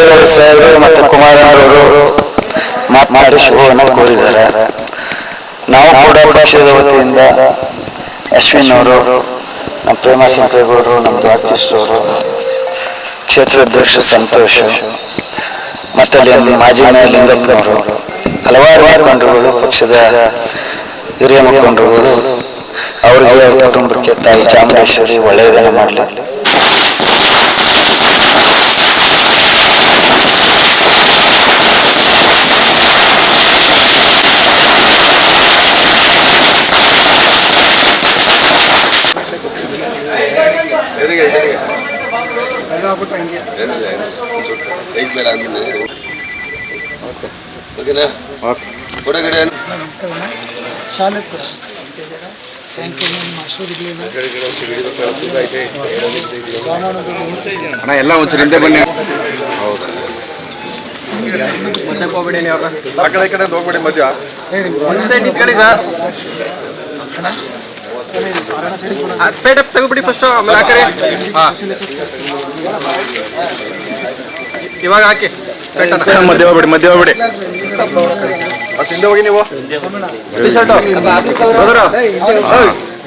Deve Gowda sir ಮತ್ತು ಕುಮಾರಣ್ಣವರು ಮಾತನಾಡಿ ಶುಭವನ್ನು ಕೋರಿದ್ದಾರೆ ನಾವು ಕೂಡ ಪಕ್ಷದ ವತಿಯಿಂದ ಅಶ್ವಿನ್ ಅವರು ನಮ್ಮ ಪ್ರೇಮ ಶಂಕರೇಗೌಡರು ನಮ್ಮ ದ್ವಾರಕೃಷ್ಣವರು ಕ್ಷೇತ್ರಾಧ್ಯಕ್ಷ ಸಂತೋಷ್, ಮತ್ತು ಮಾಜಿ ಮೇಯರ್ ಲಿಂಗಪ್ಪನವರು, ಹಲವಾರು ಮುಖಂಡರುಗಳು, ಪಕ್ಷದ ಹಿರಿಯ ಮುಖಂಡರುಗಳು, ಅವರಿಗೆ ಅವ್ರ ಕುಟುಂಬಕ್ಕೆ ತಾಯಿ ಚಾಮುಂಡೇಶ್ವರಿ ಒಳ್ಳೆಯದನ್ನು ಮಾಡಲಿ. ಕೈಗೆ ಬೇಡ ಓಕೆ ಓಕೆನಾ ಹೊರಗಡೆ ನಮಸ್ಕಾರ ಶಾಲೆ ಕೂಡ ಥ್ಯಾಂಕ್ ಯು ಅಣ್ಣ ಎಲ್ಲ ಒಂಚೂರು ಹಿಂದೆ ಬನ್ನಿ. ಆ ಕಡೆ ಈ ಕಡೆ ಹೋಗ್ಬೇಡಿ ಮಧ್ಯ. ಪೇಟಪ್ ತೆಗಿಬಿಡಿ ಫಸ್ಟ್ ಆಮೇಲೆ ಹಾಕರಿ ಇವಾಗ ಹಾಕಿ. ಮಧ್ಯ ಹೋಗ್ಬಿಡಿ ಮಧ್ಯೆ ಹೋಗ್ಬಿಡಿ. ಮತ್ತೆ ಹಿಂದೆ ಹೋಗಿ ನೀವು.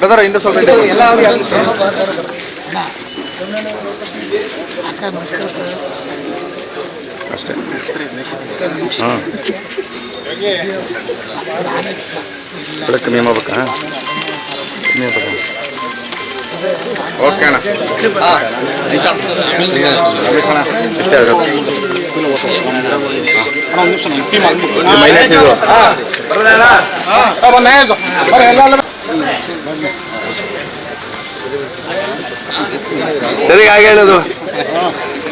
ಬ್ರದರ್ ಹಿಂದೆ ಸ್ವಲ್ಪ ಅಷ್ಟೇ. ಬೆಳಕು ನೀವು ಹೋಗ್ಬೇಕಾ? ನೀವು ಓಕೆ ಅಣ್ಣ. ಇಷ್ಟೇ ಆಗುತ್ತೆ. ಇದು ಸರಿ ಹಾಗೆ ಹೇಳೋದು.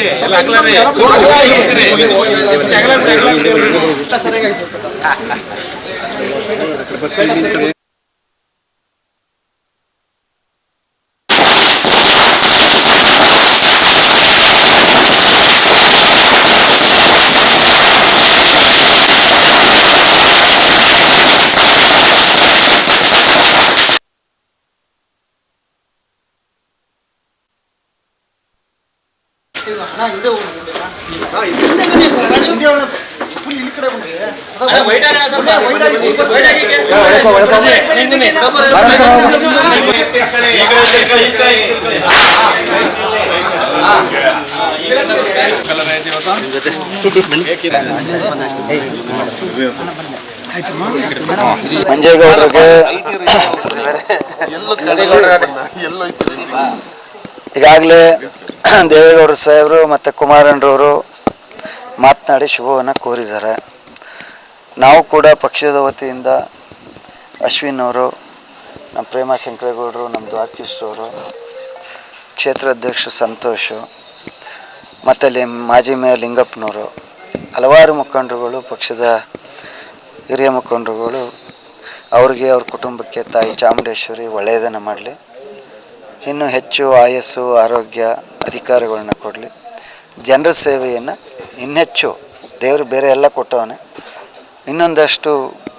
ಇದೆ. ಸೈಡ್ ಸೈಡ್ ಹೋಗಿ ಸೈಡ್ ಸೈಡ್ ಸ್ವಲ್ಪ. ಅಣ್ಣ, ಬಿಡು ಹಿಂದೆ. ಅಣ್ಣ, ಮಂಜೇಗೌಡರಿಗೆ ಈಗಾಗಲೇ ದೇವೇಗೌಡರು ಸಾಹೇಬರು ಮತ್ತು ಕುಮಾರಣ್ಣರವರು ಮಾತನಾಡಿ ಶುಭವನ್ನು ಕೋರಿದ್ದಾರೆ. ನಾವು ಕೂಡ ಪಕ್ಷದ ವತಿಯಿಂದ ಅಶ್ವಿನ್ ಅವರು, ನಮ್ಮ ಪ್ರೇಮ ಶಂಕರೇಗೌಡರು, ನಮ್ಮ ಕ್ಷೇತ್ರ ಅಧ್ಯಕ್ಷ ಸಂತೋಷು ಮತ್ತು ಅಲ್ಲಿ ಮಾಜಿ ಮೇಯರ್ ಲಿಂಗಪ್ಪನವರು, ಹಲವಾರು ಮುಖಂಡರುಗಳು, ಪಕ್ಷದ ಹಿರಿಯ ಮುಖಂಡರುಗಳು, ಅವ್ರಿಗೆ ಅವ್ರ ಕುಟುಂಬಕ್ಕೆ ತಾಯಿ ಚಾಮುಂಡೇಶ್ವರಿ ಒಳ್ಳೆಯದನ್ನು ಮಾಡಲಿ. ಇನ್ನೂ ಹೆಚ್ಚು ಆಯಸ್ಸು, ಆರೋಗ್ಯ ಅಧಿಕಾರಗಳನ್ನ ಕೊಡಲಿ. ಜನರ ಸೇವೆಯನ್ನು ಇನ್ನೆಚ್ಚು ದೇವರು ಬೇರೆ ಎಲ್ಲ ಕೊಟ್ಟವನೇ. ಇನ್ನೊಂದಷ್ಟು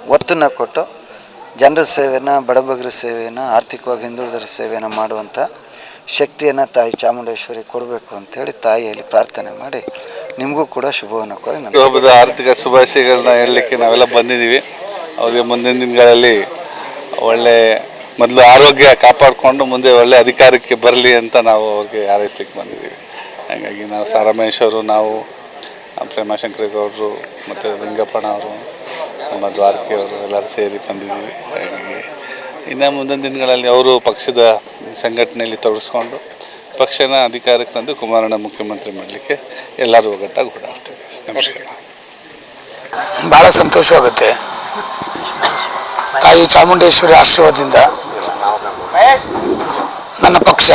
ಒತ್ತನ್ನು ಕೊಟ್ಟು ಜನರ ಸೇವೆಯನ್ನು ಬಡಬಗರ ಸೇವೆಯನ್ನು ಆರ್ಥಿಕವಾಗಿ ಹಿಂದುಳಿದರ ಸೇವೆಯನ್ನು ಮಾಡುವಂಥ ಶಕ್ತಿಯನ್ನು ತಾಯಿ ಚಾಮುಂಡೇಶ್ವರಿ ಕೊಡಬೇಕು ಅಂತೇಳಿ ತಾಯಿಯಲ್ಲಿ ಪ್ರಾರ್ಥನೆ ಮಾಡಿ ನಿಮಗೂ ಕೂಡ ಶುಭವನ್ನು ಕೋರಿ ನಮ್ಮ ಆರ್ಥಿಕ ಶುಭಾಶಯಗಳನ್ನ ಹೇಳಲಿಕ್ಕೆ ನಾವೆಲ್ಲ ಬಂದಿದ್ದೀವಿ. ಅವರಿಗೆ ಮುಂದಿನ ದಿನಗಳಲ್ಲಿ ಒಳ್ಳೆ ಮೊದಲು ಆರೋಗ್ಯ ಕಾಪಾಡಿಕೊಂಡು ಮುಂದೆ ಒಳ್ಳೆ ಅಧಿಕಾರಕ್ಕೆ ಬರಲಿ ಅಂತ ನಾವು ಅವ್ರಿಗೆ ಹಾರೈಸ್ಲಿಕ್ಕೆ ಬಂದಿದ್ದೀವಿ. ಹಾಗಾಗಿ ನಾವು ಸಾರಾಮೇಶ್ವರು ನಾವು ಆ, ಗೌಡರು ಶಂಕರೇಗೌಡರು ಮತ್ತು ಲಿಂಗಪ್ಪಣ್ಣ ನಮ್ಮ ದ್ವಾರಕೆಯವರು ಎಲ್ಲರೂ ಸೇರಿ ಬಂದಿದ್ದೀವಿ. ಹಾಗಾಗಿ ಇನ್ನು ಮುಂದಿನ ದಿನಗಳಲ್ಲಿ ಅವರು ಪಕ್ಷದ ಸಂಘಟನೆಯಲ್ಲಿ ತೊಡಗಿಸ್ಕೊಂಡು ಪಕ್ಷನ ಅಧಿಕಾರಕ್ಕೆ ತಂದು ಕುಮಾರಣ್ಣ ಮುಖ್ಯಮಂತ್ರಿ ಮಾಡಲಿಕ್ಕೆ ಎಲ್ಲರೂ ಒಗ್ಗಟ್ಟಾಗಿ ಓಡಾಡ್ತೀವಿ. ನಮಸ್ಕಾರ. ಭಾಳ ಸಂತೋಷವಾಗುತ್ತೆ. ತಾಯಿ ಚಾಮುಂಡೇಶ್ವರಿ ಆಶೀರ್ವಾದದಿಂದ ನನ್ನ ಪಕ್ಷ,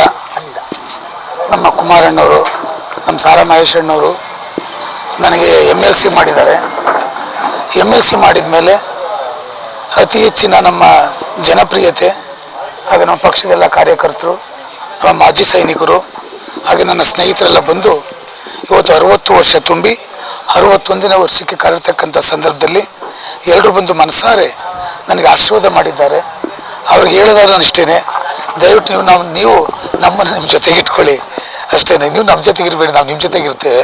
ನಮ್ಮ ಕುಮಾರಣ್ಣವರು, ನಮ್ಮ ಸಾರಾ ಮಹೇಶಣ್ಣವರು ನನಗೆ ಎಂ ಎಲ್ ಸಿ ಮಾಡಿದ್ದಾರೆ. ಎಂ ಎಲ್ ಸಿ ಮಾಡಿದ ಮೇಲೆ ಅತಿ ಹೆಚ್ಚಿನ ನಮ್ಮ ಜನಪ್ರಿಯತೆ, ಹಾಗೆ ನಮ್ಮ ಪಕ್ಷದೆಲ್ಲ ಕಾರ್ಯಕರ್ತರು, ನಮ್ಮ ಮಾಜಿ ಸೈನಿಕರು, ಹಾಗೆ ನನ್ನ ಸ್ನೇಹಿತರೆಲ್ಲ ಬಂದು ಇವತ್ತು ಅರವತ್ತು ವರ್ಷ ತುಂಬಿ ಅರವತ್ತೊಂದನೇ ವರ್ಷಕ್ಕೆ ಕರೆತಕ್ಕಂಥ ಸಂದರ್ಭದಲ್ಲಿ ಎಲ್ಲರೂ ಬಂದು ಮನಸಾರೆ ನನಗೆ ಆಶೀರ್ವಾದ ಮಾಡಿದ್ದಾರೆ. ಅವ್ರಿಗೆ ಹೇಳಿದಾರೆ ನಾನು ಇಷ್ಟೇ ದಯವಿಟ್ಟು ನೀವು ನಾವು, ನೀವು ನಮ್ಮನ್ನು ನಿಮ್ಮ ಜೊತೆಗೆ ಇಟ್ಕೊಳ್ಳಿ. ಅಷ್ಟೇ ನೀವು ನಮ್ಮ ಜೊತೆಗೆ ಇರಬೇಡಿ ನಾವು ನಿಮ್ಮ ಜೊತೆಗೆ ಇರ್ತೇವೆ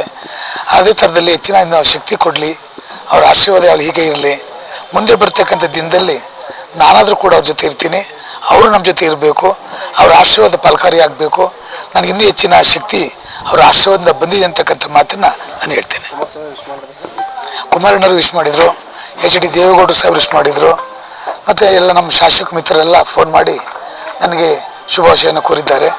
ಅದೇ ಥರದಲ್ಲಿ ಹೆಚ್ಚಿನ ಶಕ್ತಿ ಕೊಡಲಿ. ಅವ್ರ ಆಶೀರ್ವಾದ ಯಾವಾಗ ಹೀಗೆ ಇರಲಿ. ಮುಂದೆ ಬರ್ತಕ್ಕಂಥ ದಿನದಲ್ಲಿ ನಾನಾದರೂ ಕೂಡ ಅವ್ರ ಜೊತೆ ಇರ್ತೀನಿ. ಅವರು ನಮ್ಮ ಜೊತೆ ಇರಬೇಕು. ಅವರ ಆಶೀರ್ವಾದ ಫಲಕಾರಿ ಆಗಬೇಕು. ನನಗೆ ಇನ್ನೂ ಹೆಚ್ಚಿನ ಶಕ್ತಿ ಅವರ ಆಶೀರ್ವಾದದಿಂದ ಬಂದಿದೆ ಅಂತಕ್ಕಂಥ ಮಾತನ್ನು ನಾನು ಹೇಳ್ತೇನೆ. ಕುಮಾರಣ್ಣರು ವಿಶ್ ಮಾಡಿದರು? ಎಚ್ ಡಿ ದೇವೇಗೌಡರು ಸಾಹೇಬ್ ವಿಶ್ ಮಾಡಿದರು. ಮತ್ತು ಎಲ್ಲ ನಮ್ಮ ಶಾಸಕ ಮಿತ್ರರೆಲ್ಲ ಫೋನ್ ಮಾಡಿ ನನಗೆ ಶುಭಾಶಯನ ಕೋರಿದ್ದಾರೆ.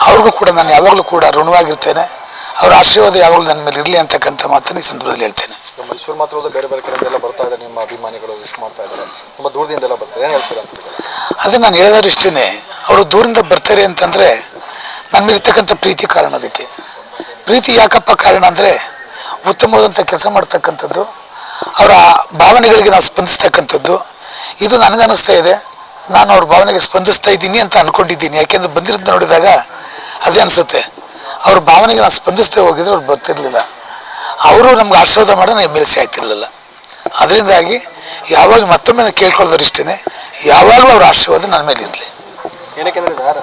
ಅವ್ರಿಗೂ ಕೂಡ ನಾನು ಯಾವಾಗಲೂ ಕೂಡ ಋಣವಾಗಿರ್ತೇನೆ. ಅವರ ಆಶೀರ್ವಾದ ಯಾವಾಗಲೂ ನನ್ನ ಮೇಲೆ ಇರಲಿ ಅಂತಕ್ಕಂಥ ಮಾತನ್ನು ಈ ಸಂದರ್ಭದಲ್ಲಿ ಹೇಳ್ತೇನೆ. ಮೈಸೂರು ಮಾತ್ರ ಅಲ್ಲದೆ ಬೇರೆ ಬೇರೆ ಕಡೆಯಿಂದೆಲ್ಲ ಬರ್ತಾ ಇದೆ ನಿಮ್ಮ ಅಭಿಮಾನಿಗಳು ವಿಶ್ ಮಾಡ್ತಾ ಇದ್ದಾರೆ. ತುಂಬ ದೂರದಿಂದೆಲ್ಲ ಬರ್ತಾರೆ. ಏನು ಹೇಳ್ತೀರಾ? ಅಂತ ಅದು ನಾನು ಹೇಳಿದ್ರು ಇಷ್ಟೇ ಅವರು ದೂರಿಂದ ಬರ್ತಾರೆ ಅಂತಂದರೆ ನನ್ನ ಮೇಲೆ ಇರ್ತಕ್ಕಂಥ ಪ್ರೀತಿ ಕಾರಣ ಅದಕ್ಕೆ. ಪ್ರೀತಿ ಯಾಕಪ್ಪ ಕಾರಣ ಅಂದರೆ ಉತ್ತಮವಾದಂಥ ಕೆಲಸ ಮಾಡ್ತಕ್ಕಂಥದ್ದು ಅವರ ಭಾವನೆಗಳಿಗೆ ನಾನು ಸ್ಪಂದಿಸ್ತಕ್ಕಂಥದ್ದು. ಇದು ನನಗನ್ನಿಸ್ತಾ ಇದೆ. ನಾನು ಅವ್ರ ಭಾವನೆಗೆ ಸ್ಪಂದಿಸ್ತಾ ಇದ್ದೀನಿ ಅಂತ ಅಂದ್ಕೊಂಡಿದ್ದೀನಿ ಯಾಕೆಂದ್ರೆ ಬಂದಿರೋದು ನೋಡಿದಾಗ ಅದೇ ಅನಿಸುತ್ತೆ. ಅವ್ರ ಭಾವನೆಗೆ ನಾನು ಸ್ಪಂದಿಸ್ತೇ ಹೋಗಿದ್ರೆ ಅವ್ರು ಬರ್ತಿರ್ಲಿಲ್ಲ. ಅವರು ನಮ್ಗೆ ಆಶೀರ್ವಾದ ಮಾಡಿ ಎಲ್ ಸಿ ಆಗ್ತಿರ್ಲಿಲ್ಲ. ಅದರಿಂದಾಗಿ ಯಾವಾಗ ಮತ್ತೊಮ್ಮೆ ನಾನು ಕೇಳ್ಕೊಳ್ಳೋದ್ರ ಇಷ್ಟೇ ಯಾವಾಗಲೂ ಅವ್ರ ಆಶೀರ್ವಾದ ನನ್ನ ಮೇಲೆ ಇರಲಿ. ಏನಕ್ಕೆಂದ್ರೆ ಸರ್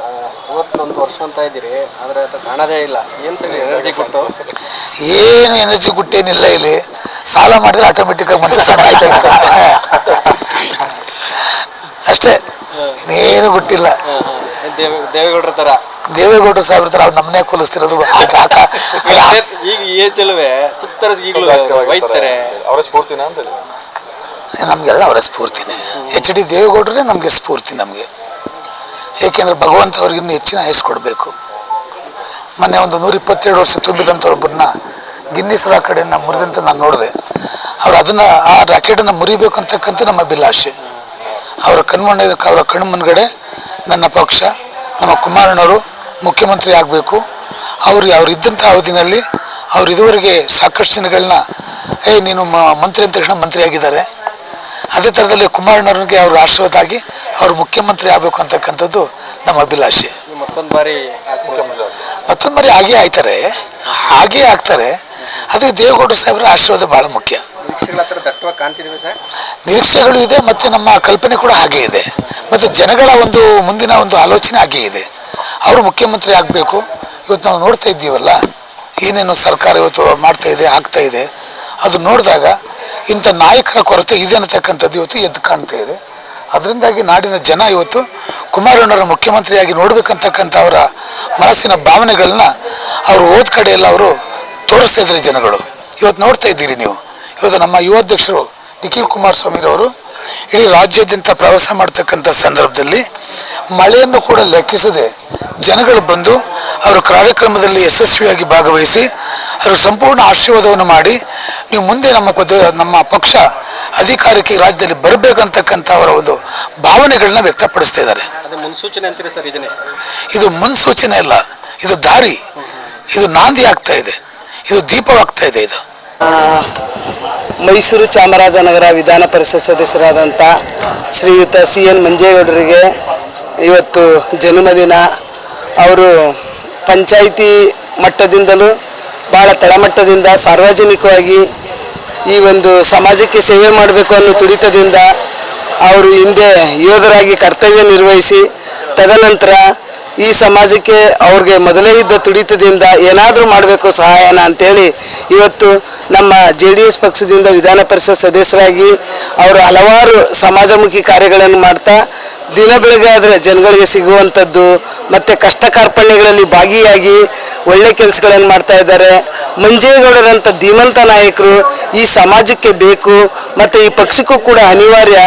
ಮೂವತ್ತೊಂದು ವರ್ಷ ಅಂತ ಇದ್ದೀರಿ ಆದರೆ ಅದು ಕಾಣದೇ ಇಲ್ಲ. ಏನು ಸರ್ ಎನರ್ಜಿ ಕೊಟ್ಟು? ಏನು ಎನರ್ಜಿ ಗುಟ್ಟೇನಿಲ್ಲ ಇಲ್ಲಿ. ಸಾಲ ಮಾಡಿದ್ರೆ ಆಟೋಮೆಟಿಕ್ಕಾಗಿ ಮನಸ್ಸು ಸಣ್ಣ ಆಯ್ತಾನೆ ಅಷ್ಟೇ. ಇನ್ನೇನು ಗುಟ್ಟಿಲ್ಲ ದೇವೇಗೌಡರ ಥರ. ದೇವೇಗೌಡರು ಸಾಹೇಬ್ರ ತರ ಅವ್ರು ನಮ್ಮನೆ ಕೊಲಿಸ್ತಿರೋದು ಈಗ ಈಗ ಏಜಲ್ವೇ ಸುತ್ತರ ಈಗಲೂ ಒಯ್ತಾರೆ ಅವರ ಸ್ಫೂರ್ತಿನ ಅಂತ ಹೇಳಿ. ನಮಗೆಲ್ಲ ಅವರ ಸ್ಫೂರ್ತಿನೇ. ಎಚ್ ಡಿ ದೇವೇಗೌಡರೇ ನಮಗೆ ಸ್ಫೂರ್ತಿ ನಮಗೆ. ಏಕೆಂದರೆ ಭಗವಂತ ಅವ್ರಿಗೆ ಇನ್ನೂ ಹೆಚ್ಚಿನ ಆಯಸ್ಸು ಕೊಡಬೇಕು. ಮೊನ್ನೆ ಒಂದು ನೂರ ಇಪ್ಪತ್ತೆರಡು ವರ್ಷ ತುಂಬಿದಂಥವ್ರೊಬ್ಬರನ್ನ ಗಿನ್ನಿಸ್ ರಾಕೆಟನ್ನು ಮುರಿದಂತ ನಾನು ನೋಡಿದೆ. ಅವ್ರು ಅದನ್ನು ಆ ರಾಕೆಟನ್ನು ಮುರಿಬೇಕು ಅಂತಕ್ಕಂಥ ನಮ್ಮ ಅಭಿಲಾಷೆ. ಅವರ ಕಣ್ಮಣ್ಣ ಅವರ ಕಣ್ಣು ಮುನ್ಗಡೆ ನನ್ನ ಪಕ್ಷ ನಮ್ಮ ಕುಮಾರಣ್ಣವರು ಮುಖ್ಯಮಂತ್ರಿ ಆಗಬೇಕು ಅವರು ಅವ್ರು ಇದ್ದಂಥ ಅವಧಿನಲ್ಲಿ ಅವ್ರು ಇದುವರೆಗೆ ಸಾಕಷ್ಟು ಜನಗಳನ್ನ ಏ ನೀನು ಮ- ಮಂತ್ರಿ ಅಂದ ತಕ್ಷಣ ಮಂತ್ರಿ ಆಗಿದ್ದಾರೆ. ಅದೇ ಥರದಲ್ಲಿ ಕುಮಾರಣ್ಣವ್ರಿಗೆ ಅವರು ಆಶೀರ್ವಾದ ಆಗಿ ಅವರು ಮುಖ್ಯಮಂತ್ರಿ ಆಗಬೇಕು ಅಂತಕ್ಕಂಥದ್ದು ನಮ್ಮ ಅಭಿಲಾಷೆ. ಮತ್ತೊಂದು ಬಾರಿ ಮತ್ತೊಂದು ಬಾರಿ ಹಾಗೇ ಆಯ್ತಾರೆ ಹಾಗೇ ಆಗ್ತಾರೆ ಅದಕ್ಕೆ ದೇವೇಗೌಡ ಸಾಹೇಬರ ಆಶೀರ್ವಾದ ಭಾಳ ಮುಖ್ಯ. ನಿರೀಕ್ಷೆಗಳು ಇದೆ ಮತ್ತು ನಮ್ಮ ಕಲ್ಪನೆ ಕೂಡ ಹಾಗೆ ಇದೆ. ಮತ್ತು ಜನಗಳ ಒಂದು ಮುಂದಿನ ಒಂದು ಆಲೋಚನೆ ಹಾಗೆ ಇದೆ. ಅವರು ಮುಖ್ಯಮಂತ್ರಿ ಆಗಬೇಕು. ಇವತ್ತು ನಾವು ನೋಡ್ತಾ ಇದ್ದೀವಲ್ಲ, ಏನೇನು ಸರ್ಕಾರ ಇವತ್ತು ಮಾಡ್ತಾ ಇದೆ, ಆಗ್ತಾ ಇದೆ. ಅದು ನೋಡಿದಾಗ ಇಂಥ ನಾಯಕರ ಕೊರತೆ ಇದೆ ಅನ್ನತಕ್ಕಂಥದ್ದು ಇವತ್ತು ಎದ್ದು ಕಾಣ್ತಾ ಇದೆ. ಅದರಿಂದಾಗಿ ನಾಡಿನ ಜನ ಇವತ್ತು ಕುಮಾರಣ್ಣವರ ಮುಖ್ಯಮಂತ್ರಿಯಾಗಿ ನೋಡ್ಬೇಕಂತಕ್ಕಂಥ ಅವರ ಮನಸ್ಸಿನ ಭಾವನೆಗಳನ್ನ ಅವರು ಓದ್ ಕಡೆ ಅವರು ತೋರಿಸ್ತಾ ಜನಗಳು. ಇವತ್ತು ನೋಡ್ತಾ ಇದ್ದೀರಿ ನೀವು. ಇವತ್ತು ನಮ್ಮ ಯುವಾಧ್ಯಕ್ಷರು ನಿಖಿಲ್ ಕುಮಾರಸ್ವಾಮಿರವರು ಇಡೀ ರಾಜ್ಯದಿಂದ ಪ್ರವಾಸ ಮಾಡ್ತಕ್ಕಂಥ ಸಂದರ್ಭದಲ್ಲಿ ಮಳೆಯನ್ನು ಕೂಡ ಲೆಕ್ಕಿಸದೆ ಜನಗಳು ಬಂದು ಅವರು ಕಾರ್ಯಕ್ರಮದಲ್ಲಿ ಯಶಸ್ವಿಯಾಗಿ ಭಾಗವಹಿಸಿ ಅವರು ಸಂಪೂರ್ಣ ಆಶೀರ್ವಾದವನ್ನು ಮಾಡಿ ನೀವು ಮುಂದೆ ನಮ್ಮ ಪದ ನಮ್ಮ ಪಕ್ಷ ಅಧಿಕಾರಕ್ಕೆ ರಾಜ್ಯದಲ್ಲಿ ಬರಬೇಕಂತಕ್ಕಂಥ ಅವರ ಒಂದು ಭಾವನೆಗಳನ್ನ ವ್ಯಕ್ತಪಡಿಸ್ತಾ ಇದ್ದಾರೆ. ಅದೇ ಸರ್ ಇದನ್ನೇ? ಇದು ಮುನ್ಸೂಚನೆ ಅಲ್ಲ ಇದು ದಾರಿ. ಇದು ನಾಂದಿ ಆಗ್ತಾ ಇದೆ ಇದು ದೀಪವಾಗ್ತಾ ಇದೆ ಇದು. ಮೈಸೂರು ಚಾಮರಾಜನಗರ ವಿಧಾನ ಪರಿಷತ್ ಸದಸ್ಯರಾದಂಥ ಶ್ರೀಯುತ ಸಿ ಎನ್ ಮಂಜೇಗೌಡರಿಗೆ ಇವತ್ತು ಜನ್ಮದಿನ. ಅವರು ಪಂಚಾಯಿತಿ ಮಟ್ಟದಿಂದಲೂ ಭಾಳ ತಳಮಟ್ಟದಿಂದ ಸಾರ್ವಜನಿಕವಾಗಿ ಈ ಒಂದು ಸಮಾಜಕ್ಕೆ ಸೇವೆ ಮಾಡಬೇಕು ಅನ್ನೋ ತುಡಿತದಿಂದ ಅವರು ಹಿಂದೆ ಯೋಧರಾಗಿ ಕರ್ತವ್ಯ ನಿರ್ವಹಿಸಿ ತದನಂತರ ಈ ಸಮಾಜಕ್ಕೆ ಅವ್ರಿಗೆ ಮೊದಲೇ ಇದ್ದ ತುಡಿತದಿಂದ ಏನಾದರೂ ಮಾಡಬೇಕು ಸಹಾಯನ ಅಂತೇಳಿ ಇವತ್ತು ನಮ್ಮ ಜೆ ಡಿ ಎಸ್ ಪಕ್ಷದಿಂದ ವಿಧಾನ ಪರಿಷತ್ ಸದಸ್ಯರಾಗಿ ಅವರು ಹಲವಾರು ಸಮಾಜಮುಖಿ ಕಾರ್ಯಗಳನ್ನು ಮಾಡ್ತಾ ದಿನ ಬೆಳಗಾದರೆ ಜನಗಳಿಗೆ ಸಿಗುವಂಥದ್ದು ಮತ್ತು ಕಷ್ಟ ಕಾರ್ಪಣ್ಯಗಳಲ್ಲಿ ಭಾಗಿಯಾಗಿ ಒಳ್ಳೆ ಕೆಲಸಗಳನ್ನು ಮಾಡ್ತಾ ಇದ್ದಾರೆ. ಮಂಜೇಗೌಡರಂಥ ಧೀಮಂತ ನಾಯಕರು ಈ ಸಮಾಜಕ್ಕೆ ಬೇಕು, ಮತ್ತು ಈ ಪಕ್ಷಕ್ಕೂ ಕೂಡ ಅನಿವಾರ್ಯ.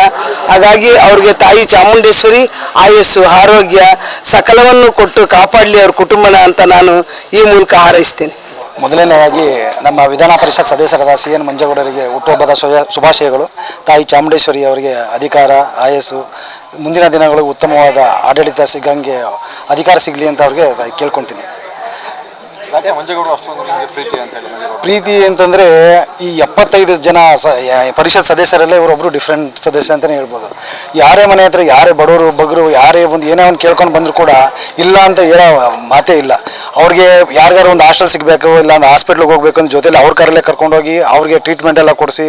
ಹಾಗಾಗಿ ಅವ್ರಿಗೆ ತಾಯಿ ಚಾಮುಂಡೇಶ್ವರಿ ಆಯಸ್ಸು, ಆರೋಗ್ಯ ಸಕಲವನ್ನು ಕೊಟ್ಟು ಕಾಪಾಡಲಿ ಅವ್ರ ಕುಟುಂಬನ ಅಂತ ನಾನು ಈ ಮೂಲಕ ಹಾರೈಸ್ತೇನೆ. ಮೊದಲನೆಯದಾಗಿ ನಮ್ಮ ವಿಧಾನ ಪರಿಷತ್ ಸದಸ್ಯರಾದ ಸಿ ಎನ್ ಮಂಜೇಗೌಡರಿಗೆ ಹುಟ್ಟುಹಬ್ಬದ ಶುಭ- ಶುಭಾಶಯಗಳು. ತಾಯಿ ಚಾಮುಂಡೇಶ್ವರಿ ಅವರಿಗೆ ಅಧಿಕಾರ, ಆಯಸ್ಸು ಮುಂದಿನ ದಿನಗಳು ಉತ್ತಮವಾದ ಆಡಳಿತ ಸಿಗಂಗೆ ಅಧಿಕಾರ ಸಿಗಲಿ ಅಂತ ಅವ್ರಿಗೆ ಕೇಳ್ಕೊತೀನಿ. ಪ್ರೀತಿ ಅಂತ ಅಂತಂದರೆ ಈ ಎಪ್ಪತ್ತೈದು ಜನ ಸ ಪರಿಷತ್ ಸದಸ್ಯರಲ್ಲೇ ಇವರೊಬ್ಬರು ಡಿಫ್ರೆಂಟ್ ಸದಸ್ಯ ಅಂತಲೇ ಹೇಳ್ಬೋದು. ಯಾರೇ ಮನೆ ಹತ್ರ, ಯಾರೇ ಬಡವರು ಬಗ್ಗರು ಯಾರೇ ಒಂದು ಏನೇ ಒಂದು ಕೇಳ್ಕೊಂಡು ಬಂದರೂ ಕೂಡ ಇಲ್ಲ ಅಂತ ಹೇಳೋ ಮಾತೇ ಇಲ್ಲ. ಅವ್ರಿಗೆ ಯಾರಿಗಾರು ಒಂದು ಹಾಸ್ಟೆಲ್ ಸಿಗಬೇಕು, ಇಲ್ಲ ಒಂದು ಹಾಸ್ಪಿಟ್ಲಿಗೆ ಹೋಗ್ಬೇಕು ಅಂತ ಜೊತೆಲಿ ಅವ್ರ ಕಾರಲ್ಲೇ ಕರ್ಕೊಂಡೋಗಿ ಅವ್ರಿಗೆ ಟ್ರೀಟ್ಮೆಂಟ್ ಎಲ್ಲ ಕೊಡಿಸಿ,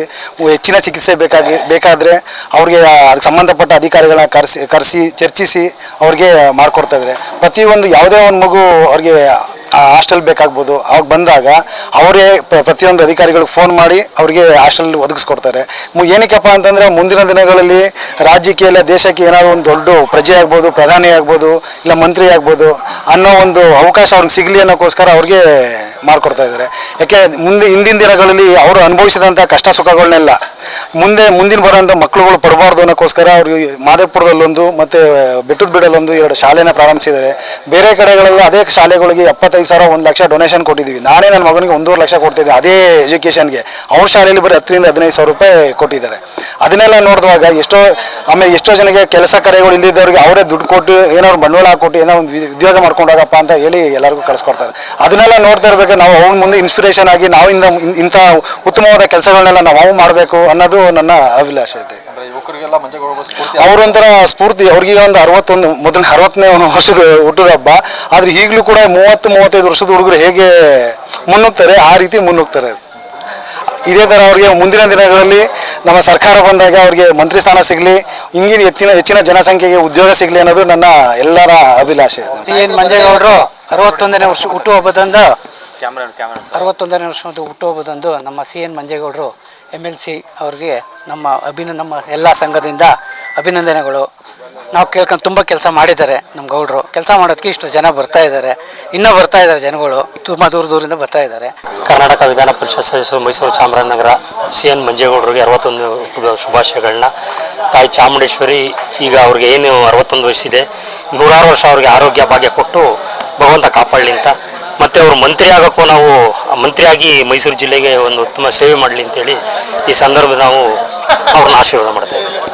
ಹೆಚ್ಚಿನ ಚಿಕಿತ್ಸೆ ಬೇಕಾಗಿ, ಬೇಕಾದರೆ ಅವ್ರಿಗೆ ಅದಕ್ಕೆ ಸಂಬಂಧಪಟ್ಟ ಅಧಿಕಾರಿಗಳನ್ನ ಕರೆಸಿ ಕರೆಸಿ, ಚರ್ಚಿಸಿ ಅವ್ರಿಗೆ ಮಾಡಿಕೊಡ್ತಾ ಇದ್ದಾರೆ. ಪ್ರತಿಯೊಂದು ಯಾವುದೇ ಒಂದು ಮಗು ಅವ್ರಿಗೆ ಹಾಸ್ಟೆಲ್ ಬೇಕಾಗ್ಬೋದು. ಅವಾಗ ಬಂದಾಗ ಅವರೇ ಪ್ರ- ಪ್ರತಿಯೊಂದು ಅಧಿಕಾರಿಗಳಿಗೆ ಫೋನ್ ಮಾಡಿ ಅವ್ರಿಗೆ ಹಾಸ್ಟೆಲ್ ಒದಗಿಸ್ಕೊಡ್ತಾರೆ. ಏನಕ್ಕಪ್ಪ ಅಂತಂದರೆ ಮುಂದಿನ ದಿನಗಳಲ್ಲಿ ರಾಜ್ಯಕ್ಕೆ ಇಲ್ಲ, ದೇಶಕ್ಕೆ ಏನಾದ್ರು ಒಂದು ದೊಡ್ಡ ಪ್ರಜೆ ಆಗ್ಬೋದು, ಪ್ರಧಾನಿ ಆಗ್ಬೋದು, ಇಲ್ಲ ಮಂತ್ರಿ ಆಗ್ಬೋದು ಅನ್ನೋ ಒಂದು ಅವಕಾಶ ಅವ್ರಿಗೆ ಸಿಗಲಿ ಅನ್ನೋಕ್ಕೋಸ್ಕರ ಅವ್ರಿಗೆ ಮಾಡಿಕೊಡ್ತಾ ಇದ್ದಾರೆ. ಯಾಕೆ, ಮುಂದೆ, ಹಿಂದಿನ ದಿನಗಳಲ್ಲಿ ಅವರು ಅನುಭವಿಸಿದಂಥ ಕಷ್ಟ ಸುಖಗಳನ್ನೆಲ್ಲ ಮುಂದೆ ಮುಂದಿನ ಬರೋಂಥ ಮಕ್ಕಳುಗಳು ಪಡಬಾರ್ದು ಅನ್ನೋಕ್ಕೋಸ್ಕರ ಅವರು ಮಾದೇಪುರದಲ್ಲೊಂದು ಮತ್ತು ಬೆಟ್ಟದ ಬಿಡಲ್ಲೊಂದು ಎರಡು ಶಾಲೆನ ಪ್ರಾರಂಭಿಸಿದ್ದಾರೆ. ಬೇರೆ ಕಡೆಗಳಲ್ಲಿ ಅದೇ ಶಾಲೆಗಳಿಗೆ ಎಪ್ಪತ್ತೈದು ಸಾವಿರ ಒಂದು ಲಕ್ಷ ಡೊನೇಷನ್ ಕೊಟ್ಟಿದ್ದೀವಿ. ನಾನೇ ನನ್ನ ಮಗನಿಗೆ ಒಂದೂವರೆ ಲಕ್ಷ ಕೊಡ್ತಿದ್ದೆ, ಅದೇ ಎಜುಕೇಷನ್ಗೆ ಅವ್ರ ಶಾಲೆಯಲ್ಲಿ ಬರೀ ಹತ್ತರಿಂದ ಹದಿನೈದು ಸಾವಿರ ರೂಪಾಯಿ ಕೊಟ್ಟಿದ್ದಾರೆ. ಅದನ್ನೆಲ್ಲ ನೋಡಿದಾಗ ಎಷ್ಟೋ, ಆಮೇಲೆ ಎಷ್ಟೋ ಜನಕ್ಕೆ ಕೆಲಸ ಕಾರ್ಯಗಳು ಇಲ್ಲದಿದ್ದವ್ರಿಗೆ ಅವರೇ ದುಡ್ಡು ಕೊಟ್ಟು ಏನಾದ್ರು ಬಂಡವಾಳ ಹಾಕೊಟ್ಟು ಏನೋ ಒಂದು ಉದ್ಯೋಗ ಮಾಡ್ಕೊಂಡೋಗಪ್ಪ ಅಂತ ಹೇಳಿ ಎಲ್ಲರಿಗೂ ಕಳಿಸ್ಕೊಡ್ತಾರೆ. ಅದನ್ನೆಲ್ಲ ನೋಡ್ತಾ ಇರ್ಬೇಕು, ನಾವು ಅವ್ನ ಮುಂದೆ ಇನ್ಸ್ಪಿರೇಷನ್ ಆಗಿ ನಾವು ಇಂದ ಇಂಥ ಉತ್ತಮವಾದ ಕೆಲಸಗಳನ್ನೆಲ್ಲ ನಾವು ಮಾಡಬೇಕು ಅನ್ನೋದು ನನ್ನ ಅಭಿಲಾಷ ಇದೆ. ಯುವಕರಿಗೆಲ್ಲ ಅವರೊಂಥರ ಸ್ಫೂರ್ತಿ ಅವ್ರಿಗೆ ಒಂದು ಅರವತ್ತೊಂದು ಮೊದಲ ಅರವತ್ತನೇ ವರ್ಷದ ಹುಟ್ಟಿದ ಹಬ್ಬ. ಆದ್ರೆ ಈಗಲೂ ಕೂಡ ಮೂವತ್ತು ಮೂವತ್ತೈದು ವರ್ಷದ ಹುಡುಗರು ಹೇಗೆ ಮುನ್ನುಗ್ತಾರೆ ಆ ರೀತಿ ಮುನ್ನುಗ್ತಾರೆ ಇದೇ ಥರ ಅವ್ರಿಗೆ ಮುಂದಿನ ದಿನಗಳಲ್ಲಿ ನಮ್ಮ ಸರ್ಕಾರ ಬಂದಾಗ ಅವ್ರಿಗೆ ಮಂತ್ರಿ ಸ್ಥಾನ ಸಿಗಲಿ ಹಿಂಗಿನ ಹೆಚ್ಚಿನ ಹೆಚ್ಚಿನ ಜನಸಂಖ್ಯೆಗೆ ಉದ್ಯೋಗ ಸಿಗಲಿ ಅನ್ನೋದು ನನ್ನ ಎಲ್ಲರ ಅಭಿಲಾಷೆ. C N ಮಂಜೇಗೌಡರು? ಅರವತ್ತೊಂದನೇ ವರ್ಷ ಹುಟ್ಟುಹಬ್ಬದಂದು ಅರವತ್ತೊಂದನೇ ವರ್ಷದ ಹುಟ್ಟುಹಬ್ಬದಂದು ನಮ್ಮ ಸಿ ಎನ್ ಮಂಜೇಗೌಡರು ಎಂ ಎಲ್ ಸಿ ಅವ್ರಿಗೆ ನಮ್ಮ ಅಭಿನ, ನಮ್ಮ ಎಲ್ಲ ಸಂಘದಿಂದ ಅಭಿನಂದನೆಗಳು. ನಾವು ಕೇಳ್ಕೊಂಡು ತುಂಬ ಕೆಲಸ ಮಾಡಿದ್ದಾರೆ ನಮ್ಮ ಗೌಡರು. ಕೆಲಸ ಮಾಡೋದಕ್ಕೆ ಇಷ್ಟು ಜನ ಬರ್ತಾ ಇದ್ದಾರೆ. ಇನ್ನೂ ಬರ್ತಾ ಇದ್ದಾರೆ ಜನಗಳು. ತುಂಬ ದೂರ ದೂರದಿಂದ ಬರ್ತಾ ಇದ್ದಾರೆ. ಕರ್ನಾಟಕ ವಿಧಾನ ಪರಿಷತ್ ಸದಸ್ಯರು ಮೈಸೂರು ಚಾಮರಾಜನಗರ ಸಿ ಎನ್ ಮಂಜೇಗೌಡರಿಗೆ ಅರವತ್ತೊಂದು ಶುಭಾಶಯಗಳನ್ನ. ತಾಯಿ ಚಾಮುಂಡೇಶ್ವರಿ ಈಗ ಅವ್ರಿಗೆ ಏನು ಅರವತ್ತೊಂದು ವಯಸ್ಸಿದೆ. ನೂರಾರು ವರ್ಷ ಅವ್ರಿಗೆ ಆರೋಗ್ಯ ಭಾಗ್ಯ ಕೊಟ್ಟು ಭಗವಂತ ಕಾಪಾಡಲಿ ಅಂತ ಮತ್ತು ಅವರು ಮಂತ್ರಿ ಆಗೋಕ್ಕೂ ನಾವು ಮಂತ್ರಿಯಾಗಿ ಮೈಸೂರು ಜಿಲ್ಲೆಗೆ ಒಂದು ಉತ್ತಮ ಸೇವೆ ಮಾಡಲಿ ಅಂತೇಳಿ ಈ ಸಂದರ್ಭ ನಾವು ಅವ್ರನ್ನ ಆಶೀರ್ವಾದ ಮಾಡ್ತಾ ಇದ್ದೀವಿ.